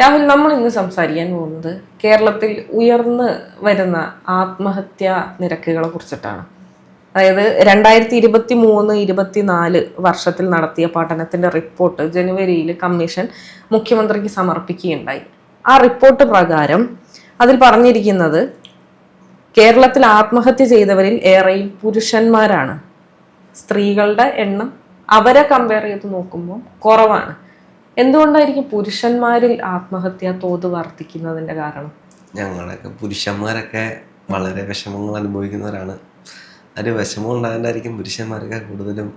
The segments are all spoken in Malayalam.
രാഹുൽ നമ്മൾ ഇന്ന് സംസാരിക്കാൻ പോകുന്നത് കേരളത്തിൽ ഉയർന്നു വരുന്ന ആത്മഹത്യാ നിരക്കുകളെ കുറിച്ചിട്ടാണ്. അതായത് രണ്ടായിരത്തി ഇരുപത്തി മൂന്ന് ഇരുപത്തിനാല് വർഷത്തിൽ നടത്തിയ പഠനത്തിന്റെ റിപ്പോർട്ട് ജനുവരിയിൽ കമ്മീഷൻ മുഖ്യമന്ത്രിക്ക് സമർപ്പിക്കുകയുണ്ടായി. ആ റിപ്പോർട്ട് പ്രകാരം അതിൽ പറഞ്ഞിരിക്കുന്നത് കേരളത്തിൽ ആത്മഹത്യ ചെയ്തവരിൽ ഏറെയും പുരുഷന്മാരാണ്. സ്ത്രീകളുടെ എണ്ണം അവരെ കമ്പയർ ചെയ്ത് നോക്കുമ്പോൾ കുറവാണ്. എന്തുകൊണ്ടായിരിക്കും പുരുഷന്മാരിൽ ആത്മഹത്യാ തോത് വർദ്ധിക്കുന്നതിന്റെ കാരണം? ഞങ്ങളൊക്കെ പുരുഷന്മാരൊക്കെ വളരെ വിഷമങ്ങൾ അനുഭവിക്കുന്നവരാണ്. ഒരു വിഷമം ഉണ്ടാകാണ്ടായിരിക്കും പുരുഷന്മാരൊക്കെ കൂടുതലും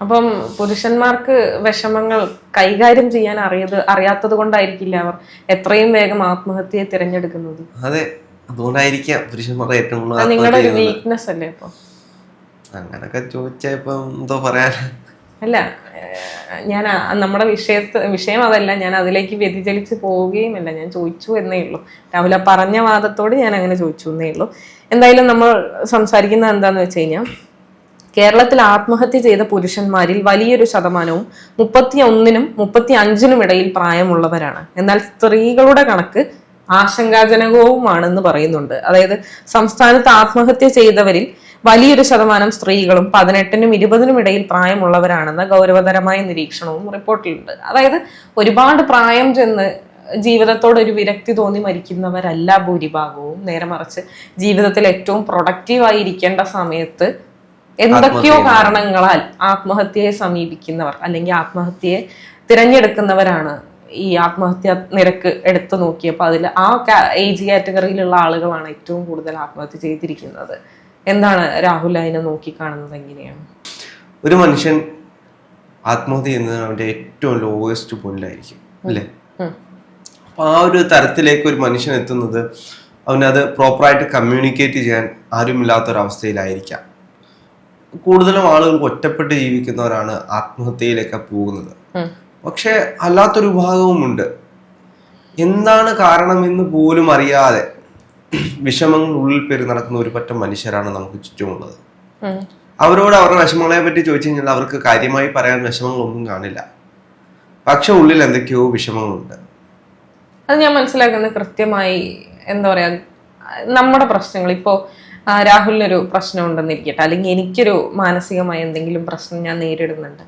അപ്പം പുരുഷന്മാർക്ക് വിഷമങ്ങൾ കൈകാര്യം ചെയ്യാൻ അറിയത് അറിയാത്തത് കൊണ്ടായിരിക്കില്ല അവർ എത്രയും വേഗം ആത്മഹത്യയെ തിരഞ്ഞെടുക്കുന്നത്? അതെ അതുകൊണ്ടായിരിക്കാം പുരുഷന്മാരുടെ ഏറ്റവും കൂടുതൽ നിങ്ങളുടെ. വീക്ക്നെസ് അല്ലേ ഇപ്പൊ? അങ്ങനൊക്കെ ചോദിച്ചാ ഇപ്പം എന്തോ പറയാൻ അല്ല ഞാൻ നമ്മുടെ വിഷയത്ത് വിഷയം അതല്ല ഞാൻ അതിലേക്ക് വ്യതിചലിച്ച് പോവുകയുമല്ല ഞാൻ ചോദിച്ചു എന്നേ ഉള്ളൂ. രാവിലെ പറഞ്ഞ വാദത്തോട് ഞാൻ അങ്ങനെ ചോദിച്ചു എന്നേ ഉള്ളൂ. എന്തായാലും നമ്മൾ സംസാരിക്കുന്നത് എന്താന്ന് വെച്ച് കഴിഞ്ഞാൽ കേരളത്തിൽ ആത്മഹത്യ ചെയ്ത പുരുഷന്മാരിൽ വലിയൊരു ശതമാനവും മുപ്പത്തി ഒന്നിനും മുപ്പത്തി അഞ്ചിനും ഇടയിൽ പ്രായമുള്ളവരാണ്. എന്നാൽ സ്ത്രീകളുടെ കണക്ക് ആശങ്കാജനകവുമാണെന്ന് പറയുന്നുണ്ട്. അതായത് സംസ്ഥാനത്ത് ആത്മഹത്യ ചെയ്തവരിൽ വലിയൊരു ശതമാനം സ്ത്രീകളും പതിനെട്ടിനും ഇരുപതിനും ഇടയിൽ പ്രായമുള്ളവരാണെന്ന ഗൗരവതരമായ നിരീക്ഷണവും റിപ്പോർട്ടിലുണ്ട്. അതായത് ഒരുപാട് പ്രായം ചെന്ന് ജീവിതത്തോട് ഒരു വിരക്തി തോന്നി മരിക്കുന്നവരല്ല ഭൂരിഭാഗവും. നേരെ മറിച്ച് ജീവിതത്തിൽ ഏറ്റവും പ്രൊഡക്റ്റീവായി ഇരിക്കേണ്ട സമയത്ത് എന്തൊക്കെയോ കാരണങ്ങളാൽ ആത്മഹത്യയെ സമീപിക്കുന്നവർ അല്ലെങ്കിൽ ആത്മഹത്യയെ തിരഞ്ഞെടുക്കുന്നവരാണ് ഈ ആത്മഹത്യ നിരക്ക് എടുത്തു നോക്കിയപ്പോൾ അതിൽ ആ ഏജ് കാറ്റഗറിയിലുള്ള ആളുകളാണ് ഏറ്റവും കൂടുതൽ ആത്മഹത്യ ചെയ്തിരിക്കുന്നത്. എന്താണ് രാഹുൽ അതിനെ നോക്കിക്കാണുന്നത് എങ്ങനെയാണ്? ഒരു മനുഷ്യൻ ആത്മഹത്യ ചെയ്യുന്നത് അവന്റെ ഏറ്റവും ലോവസ്റ്റ് പോയിന്റിലായിരിക്കും അല്ലേ. അപ്പൊ ആ ഒരു തരത്തിലേക്ക് ഒരു മനുഷ്യൻ എത്തുന്നത് അവനത് പ്രോപ്പറായിട്ട് കമ്മ്യൂണിക്കേറ്റ് ചെയ്യാൻ ആരുമില്ലാത്തൊരവസ്ഥയിലായിരിക്കാം. കൂടുതലും ആളുകൾ ഒറ്റപ്പെട്ട് ജീവിക്കുന്നവരാണ് ആത്മഹത്യയിലൊക്കെ പോകുന്നത്. പക്ഷേ പക്ഷെ അല്ലാത്തൊരു ഭാഗവുമുണ്ട് എന്താണ് കാരണമെന്ന് പോലും അറിയാതെ വിഷമങ്ങൾ ഉള്ളിൽ പേര് നടക്കുന്ന ഒരു പറ്റം മനുഷ്യരാണ് നമുക്ക് ചുറ്റുമുള്ളത്. അവരോട് അവരുടെ വിഷമങ്ങളെ പറ്റി ചോദിച്ചു കഴിഞ്ഞാൽ അവർക്ക് കാര്യമായി പറയാൻ വിഷമങ്ങളൊന്നും കാണില്ല. പക്ഷെ ഉള്ളിൽ എന്തൊക്കെയോ വിഷമങ്ങളുണ്ട്. അത് ഞാൻ മനസ്സിലാക്കുന്നത് കൃത്യമായി എന്താ പറയാ നമ്മുടെ പ്രശ്നങ്ങൾ. ഇപ്പോൾ രാഹുലിനൊരു പ്രശ്നം ഉണ്ടെന്നിരിക്കട്ടെ അല്ലെങ്കിൽ എനിക്കൊരു മാനസികമായ എന്തെങ്കിലും പ്രശ്നം ഞാൻ നേരിടുന്നുണ്ട്.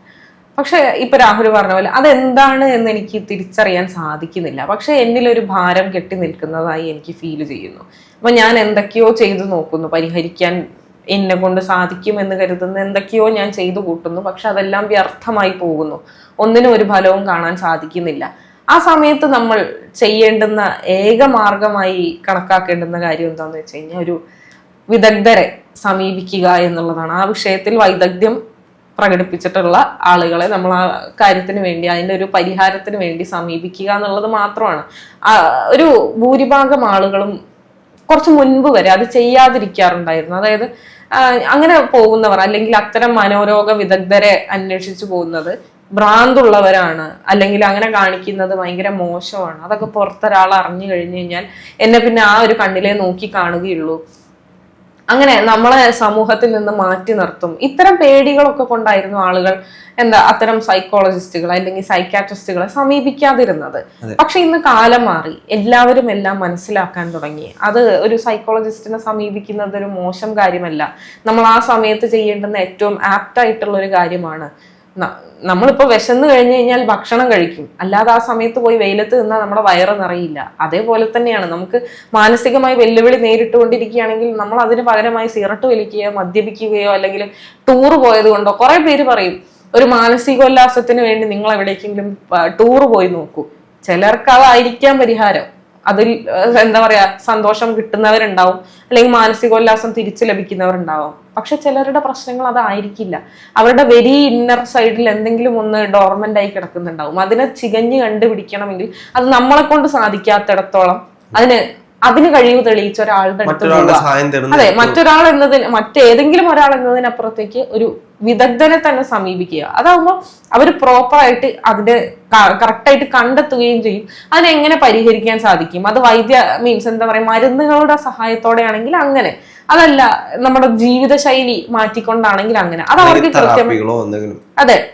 പക്ഷെ ഇപ്പൊ രാഹുൽ പറഞ്ഞ പോലെ അതെന്താണ് എന്ന് എനിക്ക് തിരിച്ചറിയാൻ സാധിക്കുന്നില്ല. പക്ഷെ എന്നിലൊരു ഭാരം കെട്ടി നിൽക്കുന്നതായി എനിക്ക് ഫീൽ ചെയ്യുന്നു. അപ്പൊ ഞാൻ എന്തൊക്കെയോ ചെയ്തു നോക്കുന്നു. പരിഹരിക്കാൻ എന്നെ കൊണ്ട് സാധിക്കും എന്ന് കരുതുന്ന എന്തൊക്കെയോ ഞാൻ ചെയ്തു കൂട്ടുന്നു. പക്ഷെ അതെല്ലാം വ്യർത്ഥമായി പോകുന്നു. ഒന്നിനും ഒരു ഫലവും കാണാൻ സാധിക്കുന്നില്ല. ആ സമയത്ത് നമ്മൾ ചെയ്യേണ്ടുന്ന ഏക മാർഗമായി കണക്കാക്കേണ്ടുന്ന കാര്യം എന്താണെന്ന് വെച്ച് കഴിഞ്ഞാൽ ഒരു വിദഗ്ധരെ സമീപിക്കുക എന്നുള്ളതാണ്. ആ വിഷയത്തിൽ വൈദഗ്ധ്യം പ്രകടിപ്പിച്ചിട്ടുള്ള ആളുകളെ നമ്മൾ ആ കാര്യത്തിന് വേണ്ടി അതിന്റെ ഒരു പരിഹാരത്തിന് വേണ്ടി സമീപിക്കുക എന്നുള്ളത് മാത്രമാണ്. ഒരു ഭൂരിഭാഗം ആളുകളും കുറച്ച് മുൻപ് വരെ അത് ചെയ്യാതിരിക്കാറുണ്ടായിരുന്നു. അതായത് അങ്ങനെ പോകുന്നവർ അല്ലെങ്കിൽ അത്തരം മനോരോഗ വിദഗ്ധരെ അന്വേഷിച്ചു പോകുന്നത് ഭ്രാന്തുള്ളവരാണ് അല്ലെങ്കിൽ അങ്ങനെ കാണിക്കുന്നത് ഭയങ്കര മോശമാണ്. അതൊക്കെ പുറത്തൊരാൾ അറിഞ്ഞു കഴിഞ്ഞു കഴിഞ്ഞാൽ എന്നെ പിന്നെ ആ ഒരു കണ്ണിലേ നോക്കി കാണുകയുള്ളൂ. അങ്ങനെ നമ്മളെ സമൂഹത്തിൽ നിന്ന് മാറ്റി നിർത്തും. ഇത്തരം പേടികളൊക്കെ കൊണ്ടായിരുന്നു ആളുകൾ എന്താ അത്തരം സൈക്കോളജിസ്റ്റുകൾ അല്ലെങ്കിൽ സൈക്കാട്രിസ്റ്റുകളെ സമീപിക്കാതിരുന്നത്. പക്ഷെ ഇന്ന് കാലം മാറി. എല്ലാവരും എല്ലാം മനസ്സിലാക്കാൻ തുടങ്ങി. അത് ഒരു സൈക്കോളജിസ്റ്റിനെ സമീപിക്കുന്നത് ഒരു മോശം കാര്യമല്ല. നമ്മൾ ആ സമയത്ത് ചെയ്യേണ്ടുന്ന ഏറ്റവും ആപ്റ്റ് ആയിട്ടുള്ള ഒരു കാര്യമാണ് ന- നമ്മളിപ്പോ വിശന്ന് കഴിഞ്ഞു കഴിഞ്ഞാൽ ഭക്ഷണം കഴിക്കും. അല്ലാതെ ആ സമയത്ത് പോയി വെയിലത്ത് നിന്നാൽ നമ്മുടെ വയറ് നിറയില്ല. അതേപോലെ തന്നെയാണ്. നമുക്ക് മാനസികമായി വെല്ലുവിളി നേരിട്ടുകൊണ്ടിരിക്കുകയാണെങ്കിൽ നമ്മൾ അതിന് പകരമായി സിഗരറ്റ് വലിക്കുകയോ മദ്യപിക്കുകയോ അല്ലെങ്കിൽ ടൂർ പോയത് കൊണ്ടോ കുറെ പേര് പറയും ഒരു മാനസികോല്ലാസത്തിന് വേണ്ടി നിങ്ങൾ എവിടേക്കെങ്കിലും ടൂർ പോയി നോക്കൂ. ചിലർക്ക് അതായിരിക്കാം പരിഹാരം. അതിൽ എന്താ പറയാ സന്തോഷം കിട്ടുന്നവരുണ്ടാവും. അല്ലെങ്കിൽ മാനസികോല്ലാസം തിരിച്ചു ലഭിക്കുന്നവരുണ്ടാവും. പക്ഷെ ചിലരുടെ പ്രശ്നങ്ങൾ അതായിരിക്കില്ല. അവരുടെ വെരി ഇന്നർ സൈഡിൽ എന്തെങ്കിലും ഒന്ന് ഡോർമെന്റ് ആയി കിടക്കുന്നുണ്ടാവും. അതിനെ ചികഞ്ഞ് കണ്ടുപിടിക്കണമെങ്കിൽ അത് നമ്മളെ കൊണ്ട് സാധിക്കാത്തിടത്തോളം അതിന് അതിന് കഴിവ് തെളിയിച്ച ഒരാളുടെ അടുത്ത് അതെ മറ്റൊരാൾ എന്നതിന് മറ്റേതെങ്കിലും ഒരാൾ എന്നതിനപ്പുറത്തേക്ക് ഒരു വിദഗ്ധനെ തന്നെ സമീപിക്കുക. അതാകുമ്പോൾ അവർ പ്രോപ്പറായിട്ട് അതിന്റെ കറക്റ്റായിട്ട് കണ്ടെത്തുകയും ചെയ്യും. അതിനെങ്ങനെ പരിഹരിക്കാൻ സാധിക്കും? അത് വൈദ്യ മീൻസ് എന്താ പറയുക മരുന്നുകളുടെ സഹായത്തോടെയാണെങ്കിൽ അങ്ങനെ. അതല്ല നമ്മുടെ ജീവിതശൈലി മാറ്റിക്കൊണ്ടാണെങ്കിൽ അങ്ങനെ. അത് അവർക്ക് കൃത്യം തെറാപ്പികളോ എന്തെങ്കിലും. അതെ.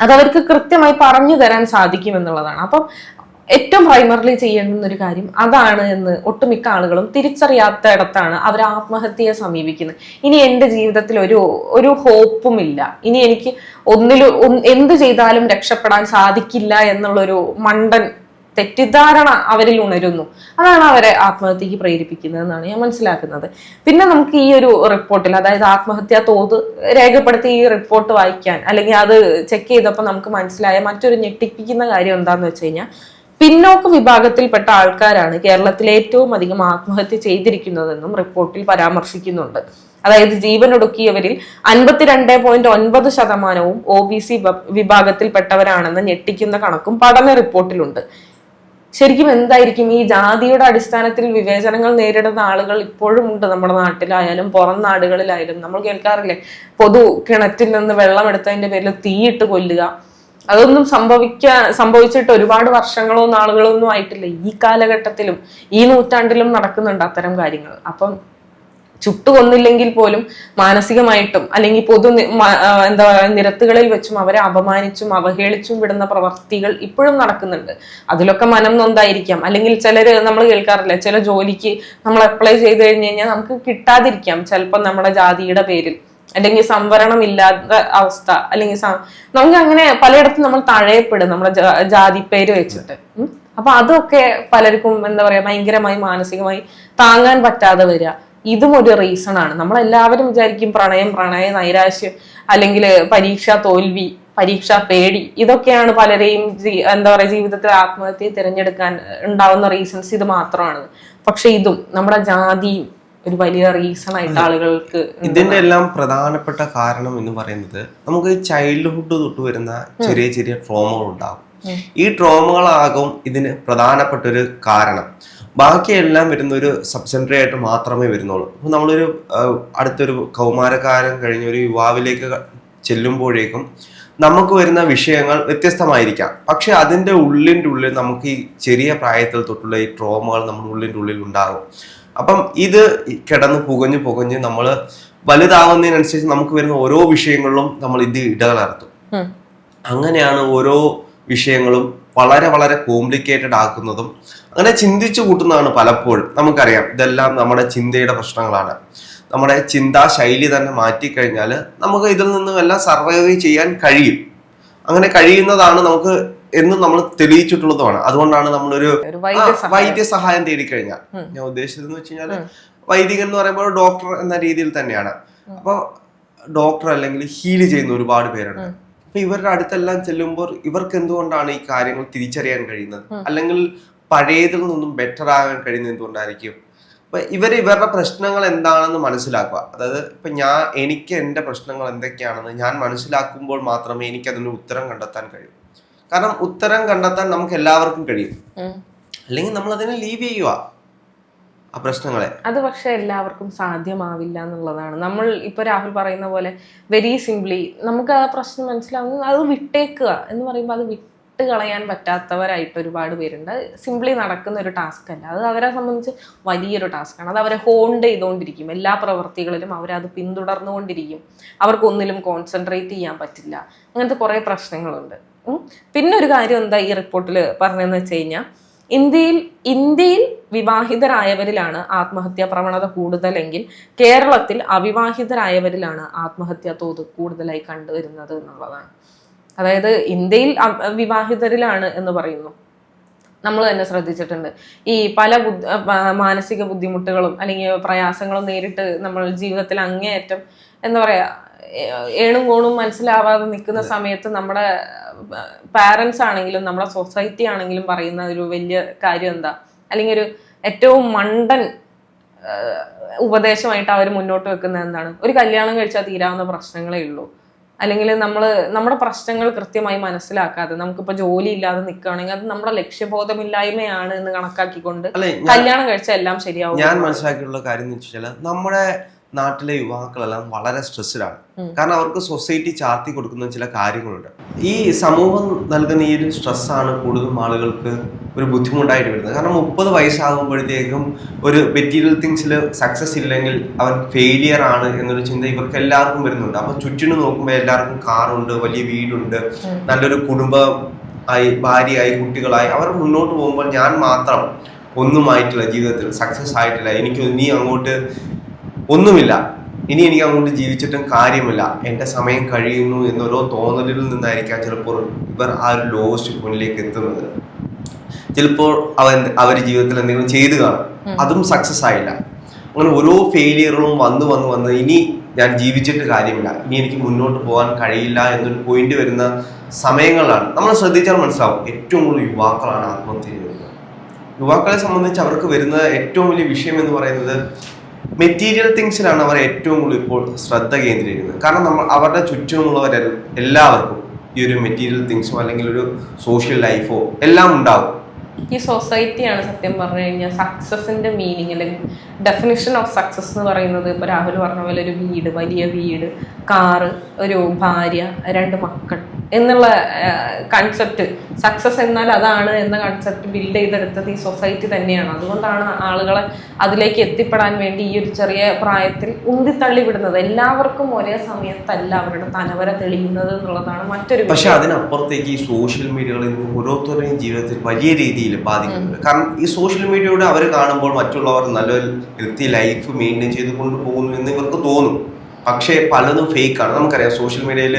അതവർക്ക് കൃത്യമായി പറഞ്ഞു തരാൻ സാധിക്കും എന്നുള്ളതാണ്. അപ്പം ഏറ്റവും പ്രൈമറിലി ചെയ്യേണ്ടുന്ന ഒരു കാര്യം അതാണ് എന്ന് ഒട്ടുമിക്ക ആളുകളും തിരിച്ചറിയാത്ത ഇടത്താണ് അവർ ആത്മഹത്യയെ സമീപിക്കുന്നത്. ഇനി എന്റെ ജീവിതത്തിൽ ഒരു ഒരു ഹോപ്പും ഇല്ല. ഇനി എനിക്ക് ഒന്നിലും ഒന്ന് എന്ത് ചെയ്താലും രക്ഷപ്പെടാൻ സാധിക്കില്ല എന്നുള്ളൊരു മണ്ടൻ തെറ്റിദ്ധാരണ അവരിൽ ഉണരുന്നു. അതാണ് അവരെ ആത്മഹത്യക്ക് പ്രേരിപ്പിക്കുന്നതെന്നാണ് ഞാൻ മനസ്സിലാക്കുന്നത്. പിന്നെ നമുക്ക് ഈ ഒരു റിപ്പോർട്ടിൽ അതായത് ആത്മഹത്യാ തോത് രേഖപ്പെടുത്തി ഈ റിപ്പോർട്ട് വായിക്കാൻ അല്ലെങ്കിൽ അത് ചെക്ക് ചെയ്തപ്പോൾ നമുക്ക് മനസ്സിലായ മറ്റൊരു ഞെട്ടിപ്പിക്കുന്ന കാര്യം എന്താന്ന് വെച്ച് കഴിഞ്ഞാൽ പിന്നോക്ക വിഭാഗത്തിൽപ്പെട്ട ആൾക്കാരാണ് കേരളത്തിൽ ഏറ്റവും അധികം ആത്മഹത്യ ചെയ്തിരിക്കുന്നതെന്നും റിപ്പോർട്ടിൽ പരാമർശിക്കുന്നുണ്ട്. അതായത് ജീവനൊടുക്കിയവരിൽ അൻപത്തിരണ്ട് പോയിന്റ് ഒൻപത് ശതമാനവും ഒ ബി സി വിഭാഗത്തിൽപ്പെട്ടവരാണെന്ന് ഞെട്ടിക്കുന്ന കണക്കും പഠന റിപ്പോർട്ടിലുണ്ട്. ശരിക്കും എന്തായിരിക്കും? ഈ ജാതിയുടെ അടിസ്ഥാനത്തിൽ വിവേചനങ്ങൾ നേരിടുന്ന ആളുകൾ ഇപ്പോഴും ഉണ്ട് നമ്മുടെ നാട്ടിലായാലും പുറം നാടുകളിലായാലും. നമ്മൾ കേൾക്കാറില്ലേ? പൊതു കിണറ്റിൽ നിന്ന് വെള്ളം എടുത്തതിന്റെ പേരിൽ തീയിട്ട് കൊല്ലുക. അതൊന്നും സംഭവിക്കാൻ സംഭവിച്ചിട്ട് ഒരുപാട് വർഷങ്ങളോ നാളുകളോ ഒന്നും ആയിട്ടില്ല. ഈ കാലഘട്ടത്തിലും ഈ നൂറ്റാണ്ടിലും നടക്കുന്നുണ്ട് അത്തരം കാര്യങ്ങൾ. അപ്പം ചുട്ടുകൊന്നില്ലെങ്കിൽ പോലും മാനസികമായിട്ടും അല്ലെങ്കിൽ പൊതു എന്താ നിരത്തുകളിൽ വെച്ചും അവരെ അപമാനിച്ചും അവഹേളിച്ചും വിടുന്ന പ്രവർത്തികൾ ഇപ്പോഴും നടക്കുന്നുണ്ട്. അതിലൊക്കെ മനം നൊന്തായിരിക്കാം. അല്ലെങ്കിൽ ചിലര് നമ്മൾ കേൾക്കാറില്ല ചില ജോലിക്ക് നമ്മൾ അപ്ലൈ ചെയ്ത് കഴിഞ്ഞ് കഴിഞ്ഞാൽ നമുക്ക് കിട്ടാതിരിക്കാം. ചിലപ്പോൾ നമ്മുടെ ജാതിയുടെ പേരിൽ. അല്ലെങ്കിൽ സംവരണം ഇല്ലാത്ത അവസ്ഥ അല്ലെങ്കിൽ നമുക്ക് അങ്ങനെ പലയിടത്തും നമ്മൾ തഴയപ്പെടും നമ്മുടെ ജാതി പേര് വെച്ചിട്ട്. അപ്പൊ അതൊക്കെ പലർക്കും എന്താ പറയാ ഭയങ്കരമായി മാനസികമായി താങ്ങാൻ പറ്റാതെ വരിക. ഇതും ഒരു റീസൺ ആണ്. നമ്മൾ എല്ലാവരും വിചാരിക്കും പ്രണയം പ്രണയ നൈരാശ്യം അല്ലെങ്കിൽ പരീക്ഷ തോൽവി പരീക്ഷ പേടി ഇതൊക്കെയാണ് പലരെയും എന്താ പറയാ ജീവിതത്തിൽ ആത്മഹത്യ തിരഞ്ഞെടുക്കാൻ ഉണ്ടാവുന്ന റീസൺസ് ഇത് മാത്രമാണ്. പക്ഷെ ഇതും നമ്മുടെ ജാതിയും ഒരു വലിയ റീസൺ ആയിട്ട് ആളുകൾക്ക് ഇതിന്റെ എല്ലാം പ്രധാനപ്പെട്ട കാരണം എന്ന് പറയുന്നത് നമുക്ക് ചൈൽഡ്ഹുഡ് തൊട്ട് വരുന്ന ചെറിയ ചെറിയ ട്രോമകൾ ഉണ്ടാകും. ഈ ട്രോമകളാകും ഇതിന് പ്രധാനപ്പെട്ട ഒരു കാരണം. ബാക്കിയെല്ലാം വരുന്ന ഒരു സബ്സെൻട്രി ആയിട്ട് മാത്രമേ വരുന്നുള്ളൂ. അപ്പൊ നമ്മളൊരു അടുത്തൊരു കൗമാരക്കാരൻ കഴിഞ്ഞ ഒരു യുവാവിലേക്ക് ചെല്ലുമ്പോഴേക്കും നമുക്ക് വരുന്ന വിഷയങ്ങൾ വ്യത്യസ്തമായിരിക്കാം. പക്ഷെ അതിന്റെ ഉള്ളിന്റെ ഉള്ളിൽ നമുക്ക് ഈ ചെറിയ പ്രായത്തിൽ തൊട്ടുള്ള ഈ ട്രോമകൾ നമ്മുടെ ഉള്ളിന്റെ ഉള്ളിൽ ഉണ്ടാകും. അപ്പം ഇത് കിടന്ന് പുകഞ്ഞ് പുകഞ്ഞ് നമ്മൾ വലുതാവുന്നതിനനുസരിച്ച് നമുക്ക് വരുന്ന ഓരോ വിഷയങ്ങളിലും നമ്മൾ ഇത് ഇടകലർത്തും. അങ്ങനെയാണ് ഓരോ വിഷയങ്ങളും വളരെ വളരെ കോംപ്ലിക്കേറ്റഡ് ആക്കുന്നതും അങ്ങനെ ചിന്തിച്ചു കൂട്ടുന്നതാണ് പലപ്പോഴും. നമുക്കറിയാം ഇതെല്ലാം നമ്മുടെ ചിന്തയുടെ പ്രശ്നങ്ങളാണ്. നമ്മുടെ ചിന്താ ശൈലി തന്നെ മാറ്റിക്കഴിഞ്ഞാൽ നമുക്ക് ഇതിൽ നിന്നും എല്ലാം സർവൈവ് ചെയ്യാൻ കഴിയും. അങ്ങനെ കഴിയുന്നതാണ് നമുക്ക് എന്നും നമ്മൾ തെളിയിച്ചിട്ടുള്ളതുമാണ്. അതുകൊണ്ടാണ് നമ്മളൊരു ഒരു സഹായം. തേടിക്കഴിഞ്ഞാൽ. ഞാൻ ഞാൻ ഉദ്ദേശിച്ചതെന്ന് വെച്ച് കഴിഞ്ഞാൽ വൈദികൻ എന്ന് പറയുമ്പോൾ ഡോക്ടർ എന്ന രീതിയിൽ തന്നെയാണ്. അപ്പൊ ഡോക്ടർ അല്ലെങ്കിൽ ഹീൽ ചെയ്യുന്ന ഒരുപാട് പേരുണ്ട്. അപ്പൊ ഇവരുടെ അടുത്തെല്ലാം ചെല്ലുമ്പോൾ ഇവർക്ക് എന്തുകൊണ്ടാണ് ഈ കാര്യങ്ങൾ തിരിച്ചറിയാൻ കഴിയുന്നത്? അല്ലെങ്കിൽ പഴയതിൽ നിന്നും ബെറ്റർ ആകാൻ കഴിയുന്നത് എന്തുകൊണ്ടായിരിക്കും? അപ്പൊ ഇവർ ഇവരുടെ പ്രശ്നങ്ങൾ എന്താണെന്ന് മനസ്സിലാക്കുക. അതായത് ഇപ്പൊ ഞാൻ എനിക്ക് എന്റെ പ്രശ്നങ്ങൾ എന്തൊക്കെയാണെന്ന് ഞാൻ മനസ്സിലാക്കുമ്പോൾ മാത്രമേ എനിക്ക് അതിന് ഉത്തരം കണ്ടെത്താൻ കഴിയൂ. കാരണം ഉത്തരം കണ്ടെത്താൻ നമുക്ക് എല്ലാവർക്കും കഴിയും അല്ലെങ്കിൽ നമ്മൾ അതിനെ ലീവ് ചെയ്യുക ആ പ്രശ്നങ്ങളെ. അത് പക്ഷെ എല്ലാവർക്കും സാധ്യമാവില്ല എന്നുള്ളതാണ്. നമ്മൾ ഇപ്പൊ രാഹുൽ പറയുന്ന പോലെ വെരി സിംപ്ലി നമുക്ക് ആ പ്രശ്നം മനസ്സിലാവുന്നത് അത് വിട്ടേക്കുക എന്ന് പറയുമ്പോൾ അത് വിട്ട് കളയാൻ പറ്റാത്തവരായിട്ട് ഒരുപാട് പേരുണ്ട്. സിംപ്ലി നടക്കുന്ന ഒരു ടാസ്ക് അല്ല. അത് അവരെ സംബന്ധിച്ച് വലിയൊരു ടാസ്ക്കാണ് അത് അവരെ ഹോൾഡ് ചെയ്തുകൊണ്ടിരിക്കും. എല്ലാ പ്രവൃത്തികളിലും അവരത് പിന്തുടർന്നുകൊണ്ടിരിക്കും. അവർക്കൊന്നിലും കോൺസെൻട്രേറ്റ് ചെയ്യാൻ പറ്റില്ല. അങ്ങനത്തെ കുറേ പ്രശ്നങ്ങളുണ്ട്. പിന്നെ ഒരു കാര്യം എന്താ ഈ റിപ്പോർട്ടിൽ പറഞ്ഞതെന്ന് വെച്ച് കഴിഞ്ഞാൽ ഇന്ത്യയിൽ ഇന്ത്യയിൽ വിവാഹിതരായവരിലാണ് ആത്മഹത്യാ പ്രവണത കൂടുതലെങ്കിൽ കേരളത്തിൽ അവിവാഹിതരായവരിലാണ് ആത്മഹത്യാ തോത് കൂടുതലായി കണ്ടുവരുന്നത് എന്നുള്ളതാണ്. അതായത് ഇന്ത്യയിൽ വിവാഹിതരിലാണ് എന്ന് പറയുന്നു. നമ്മൾ തന്നെ ശ്രദ്ധിച്ചിട്ടുണ്ട്. ഈ പല മാനസിക ബുദ്ധിമുട്ടുകളും അല്ലെങ്കിൽ പ്രയാസങ്ങളും നേരിട്ട് നമ്മൾ ജീവിതത്തിൽ അങ്ങേയറ്റം എന്താ പറയാ ഏ- ഏണും കോണും മനസ്സിലാവാതെ നിൽക്കുന്ന സമയത്ത് നമ്മുടെ പാരൻസ് ആണെങ്കിലും നമ്മുടെ സൊസൈറ്റി ആണെങ്കിലും പറയുന്ന ഒരു വലിയ കാര്യം എന്താ? അല്ലെങ്കിൽ ഒരു ഏറ്റവും മണ്ടൻ ഉപദേശമായിട്ട് അവർ മുന്നോട്ട് വെക്കുന്നത് എന്താണ്? ഒരു കല്യാണം കഴിച്ചാൽ തീരാവുന്ന പ്രശ്നങ്ങളേ ഉള്ളൂ. അല്ലെങ്കിൽ നമ്മൾ നമ്മുടെ പ്രശ്നങ്ങൾ കൃത്യമായി മനസ്സിലാക്കാതെ നമുക്കിപ്പോൾ ജോലി ഇല്ലാതെ നിൽക്കുകയാണെങ്കിൽ അത് നമ്മുടെ ലക്ഷ്യബോധമില്ലായ്മയാണ് എന്ന് കണക്കാക്കിക്കൊണ്ട് കല്യാണം കഴിച്ചാൽ എല്ലാം ശരിയാവും. ഞാൻ മനസ്സിലാക്കിയിട്ടുള്ള കാര്യം എന്ന് വെച്ചാൽ നമ്മുടെ നാട്ടിലെ യുവാക്കളെല്ലാം വളരെ സ്ട്രെസ്ഡാണ് കാരണം അവർക്ക് സൊസൈറ്റി ചാർത്തി കൊടുക്കുന്ന ചില കാര്യങ്ങളുണ്ട്. ഈ സമൂഹം നൽകുന്ന ഈ ഒരു സ്ട്രെസ്സാണ് കൂടുതലും ആളുകൾക്ക് ഒരു ബുദ്ധിമുട്ടായിട്ട് വരുന്നത്. കാരണം മുപ്പത് വയസ്സാകുമ്പോഴത്തേക്കും ഒരു മെറ്റീരിയൽ തിങ്സിൽ സക്സസ് ഇല്ലെങ്കിൽ അവൻ ഫെയിലിയർ ആണ് എന്നൊരു ചിന്ത ഇവർക്ക് എല്ലാവർക്കും വരുന്നുണ്ട്. അപ്പൊ ചുറ്റിനും നോക്കുമ്പോൾ എല്ലാവർക്കും കാറുണ്ട് വലിയ വീടുണ്ട് നല്ലൊരു കുടുംബ ആയി ഭാര്യയായി കുട്ടികളായി. അവർ മുന്നോട്ട് പോകുമ്പോൾ ഞാൻ മാത്രം ഒന്നുമായിട്ടില്ല ജീവിതത്തിൽ സക്സസ് ആയിട്ടില്ല. എനിക്ക് നീ അങ്ങോട്ട് ഒന്നുമില്ല. ഇനി എനിക്ക് അങ്ങോട്ട് ജീവിച്ചിട്ടും കാര്യമില്ല. എന്റെ സമയം കഴിയുന്നു എന്നോരോ തോന്നലിൽ നിന്നായിരിക്കാം ചിലപ്പോൾ ഇവർ ആ ഒരു ലോസ്റ്റ് പോയിന്റിലേക്ക് എത്തുന്നത്. ചിലപ്പോൾ അവൻ അവർ ജീവിതത്തിൽ എന്തെങ്കിലും ചെയ്തു കാണും. അതും സക്സസ് ആയില്ല. അങ്ങനെ ഓരോ ഫെയിലിയറുകളും വന്ന് വന്ന് വന്ന് ഇനി ഞാൻ ജീവിച്ചിട്ട് കാര്യമില്ല. ഇനി എനിക്ക് മുന്നോട്ട് പോകാൻ കഴിയില്ല എന്നൊരു പോയിന്റ് വരുന്ന സമയങ്ങളാണ്. നമ്മൾ ശ്രദ്ധിച്ചാൽ മനസ്സിലാവും ഏറ്റവും കൂടുതൽ യുവാക്കളാണ് ആത്മഹത്യ ചെയ്യുന്നത്. യുവാക്കളെ സംബന്ധിച്ച് അവർക്ക് വരുന്ന ഏറ്റവും വലിയ വിഷയം എന്ന് പറയുന്നത് മെറ്റീരിയൽ തിങ്സിലാണ് അവർ ഏറ്റവും കൂടുതൽ ഇപ്പോൾ ശ്രദ്ധ കേന്ദ്രീകരിക്കുന്നത്. കാരണം നമ്മൾ അവരുടെ ചുറ്റുമുള്ളവരെ എല്ലാവർക്കും ഈ ഒരു മെറ്റീരിയൽ തിങ്സോ അല്ലെങ്കിൽ ഒരു സോഷ്യൽ ലൈഫോ എല്ലാം ഉണ്ടാവും. ഈ സൊസൈറ്റിയാണ് സത്യം പറഞ്ഞു കഴിഞ്ഞാൽ സക്സസിന്റെ മീനിങ് അല്ലെങ്കിൽ ഡെഫിനിഷൻ ഓഫ് സക്സസ് എന്ന് പറയുന്നത് ഇപ്പൊ രാഹുൽ പറഞ്ഞ പോലെ ഒരു വീട് വലിയ വീട് കാറ് ഒരു ഭാര്യ രണ്ട് മക്കൾ. എന്നുള്ള കൺസെപ്റ്റ് സക്സസ് എന്നാൽ അതാണ് എന്ന കൺസെപ്റ്റ് ബിൽഡ് ചെയ്തെടുത്തത് ഈ സൊസൈറ്റി തന്നെയാണ്. അതുകൊണ്ടാണ് ആളുകളെ അതിലേക്ക് എത്തിപ്പെടാൻ വേണ്ടി ഈ ഒരു ചെറിയ പ്രായത്തിൽ ഉന്തിത്തള്ളി വിടുന്നത്. എല്ലാവർക്കും ഒരേ സമയത്തല്ല അവരുടെ തലവര തെളിയുന്നത് എന്നുള്ളതാണ് മറ്റൊരു പക്ഷെ അതിനപ്പുറത്തേക്ക് ഈ സോഷ്യൽ മീഡിയകളിൽ നിന്ന് ഓരോരുത്തരുടെയും ജീവിതത്തിൽ വലിയ രീതിയിൽ ബാധിക്കുന്നുണ്ട്. കാരണം ഈ സോഷ്യൽ മീഡിയയുടെ അവർ കാണുമ്പോൾ മറ്റുള്ളവർ നല്ലൊരു ഹെൽത്തി ലൈഫ് മെയിന്റെയിൻ ചെയ്ത് കൊണ്ടുപോകുന്നു എന്ന് ഇവർക്ക് തോന്നും. പക്ഷേ പലതും ഫേക്ക് ആണ്. നമുക്കറിയാം സോഷ്യൽ മീഡിയയിൽ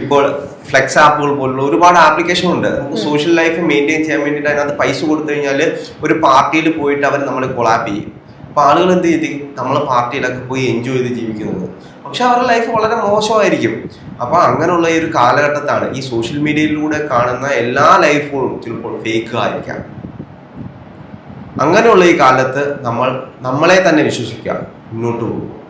ഇപ്പോൾ ഫ്ലെക്സ് ആപ്പുകൾ പോലുള്ള ഒരുപാട് ആപ്ലിക്കേഷൻ ഉണ്ട്. നമുക്ക് സോഷ്യൽ ലൈഫ് മെയിന്റെയിൻ ചെയ്യാൻ വേണ്ടിയിട്ട് അതിനകത്ത് പൈസ കൊടുത്തു കഴിഞ്ഞാൽ ഒരു പാർട്ടിയിൽ പോയിട്ട് അവർ നമ്മളെ കൊളാപ്പ് ചെയ്യും. അപ്പോൾ ആളുകൾ എന്ത് ചെയ്തി നമ്മളെ പാർട്ടിയിലൊക്കെ പോയി എൻജോയ് ചെയ്ത് ജീവിക്കുന്നത്. പക്ഷെ അവരുടെ ലൈഫ് വളരെ മോശമായിരിക്കും. അപ്പോൾ അങ്ങനെയുള്ള ഈ ഒരു കാലഘട്ടത്താണ് ഈ സോഷ്യൽ മീഡിയയിലൂടെ കാണുന്ന എല്ലാ ലൈഫുകളും ചിലപ്പോൾ ഫേക്ക് ആയിരിക്കാം. അങ്ങനെയുള്ള ഈ കാലത്ത് നമ്മൾ നമ്മളെ തന്നെ വിശ്വസിക്കുക. മുന്നോട്ട് പോകും